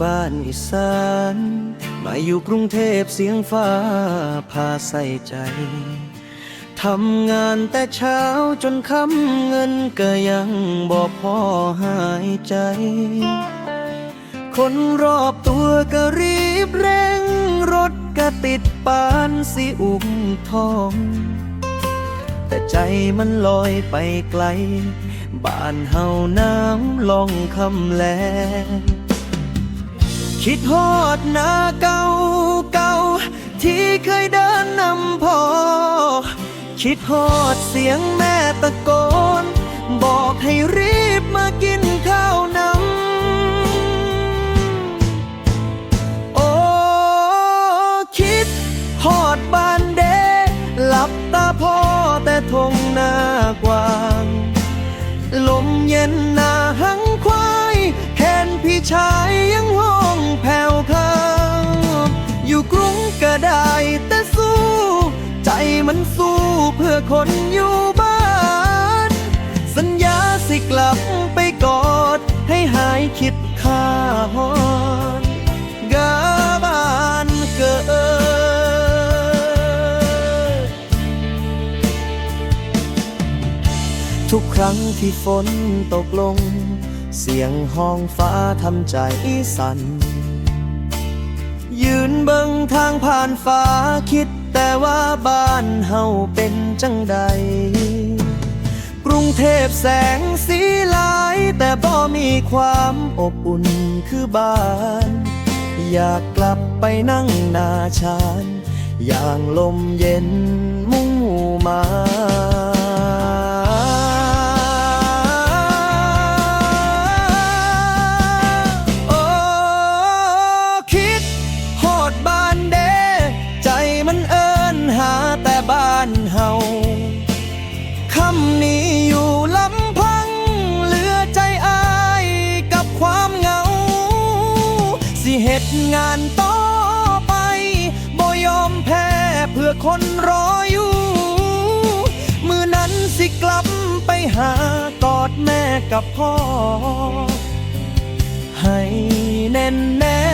บ้านอีสาน มาอยู่กรุงเทพเสียงฟ้าพาใส่ใจ ทำงานแต่เช้าจนค่ำเงินก็ยังบ่พอหายใจ คนรอบตัวก็รีบเร่ง รถก็ติดปานสิอุ้มทอง แต่ใจมันลอยไปไกล บ้านเฮาน้ำลองคำแลง คิดฮอดหน้าเก่าเก่าที่เคยเดินนำพอ คิดฮอดเสียงแม่ตะโกน บอกให้รีบมากินข้าวนำโอ้คิดฮอดบ้านเดหลับตาพ่อแต่ทงหน้ากว้างลมเย็นหน้าหังควายแค้นพี่ชาย สู้เพื่อคนอยู่บ้าน สัญญาสิกลับไปกอด ให้หายคิดค่าหอนกาบ้านเกิด ทุกครั้งที่ฝนตกลง เสียงห้องฟ้าทำใจสั่นยืนเบิ่งทางผ่านฟ้าคิด แต่ว่าบ้านเฮาเป็นจังใด กรุงเทพแสงสีหลาย แต่บ่มีความอบอุ่นคือบ้าน อยากกลับไปนั่งนาชาน อย่างลมเย็นมุ่งมา สิเหตุงานต่อไปบ่ยอมแพ้เพื่อคนรออยู่ มือนั้นสิกลับไปหากอดแม่กับพ่อ ให้แน่นแน่